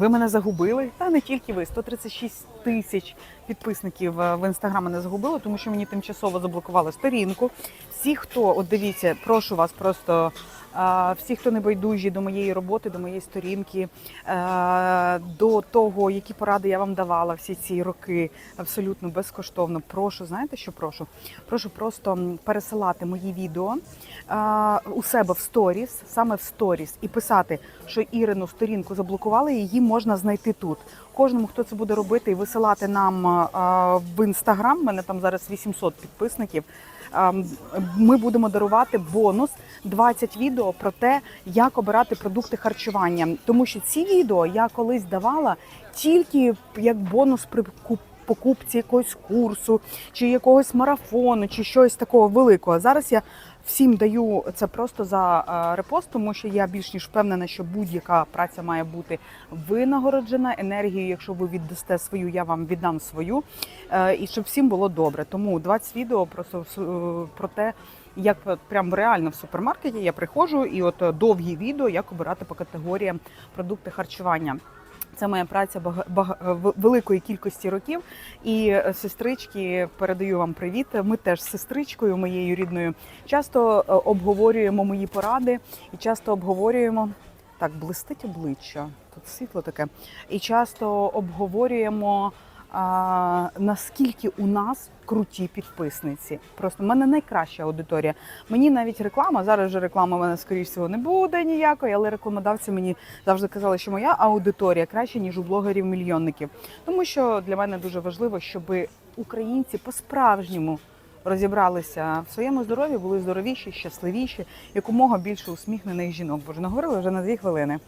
Ви мене загубили, та не тільки ви. 136 тисяч підписників е, в інстаграм мене загубили, тому що мені тимчасово заблокували сторінку. Всі, хто от дивіться, прошу вас просто. Всі, хто не байдужі до моєї роботи, до моєї сторінки, е, до того, які поради я вам давала всі ці роки, абсолютно безкоштовно. Прошу, знаєте, що прошу? Прошу просто пересилати мої відео е, у себе в сторіс, саме в сторіс, і писати, що Ірину сторінку заблокували, її можна знайти тут. Кожному, хто це буде робити і висилати нам е, в інстаграм, мене там зараз 800 підписників. е, Ми будемо дарувати бонус 20 відео про те, як обирати продукти харчування. Тому що ці відео я колись давала тільки як бонус при покупці якогось курсу, чи якогось марафону, чи щось такого великого. Зараз я всім даю це просто за е, репост, тому що я більш ніж впевнена, що будь-яка праця має бути винагороджена енергією. Якщо ви віддасте свою, я вам віддам свою. Е, І щоб всім було добре. Тому 20 відео просто е, про те. Як прям реально в супермаркеті я приходжу, і от довгі відео, як обирати по категоріям продукти харчування. Це моя праця бага- великої кількості років. І е, сестрички передаю вам привіт. Ми теж з сестричкою моєю рідною часто е, обговорюємо мої поради і часто обговорюємо. Так, блистить обличчя, тут світло таке. І часто обговорюємо. А, наскільки у нас круті підписниці. Просто в мене найкраща аудиторія. Мені навіть реклама, зараз вже реклама в мене, скоріш всього, не буде ніякої, але рекламодавці мені завжди казали, що моя аудиторія краще, ніж у блогерів-мільйонників. Тому що для мене дуже важливо, щоб українці по-справжньому розібралися в своєму здоров'ї, були здоровіші, щасливіші, якомога більше усміхнених жінок. Боже, наговорили вже на дві хвилини.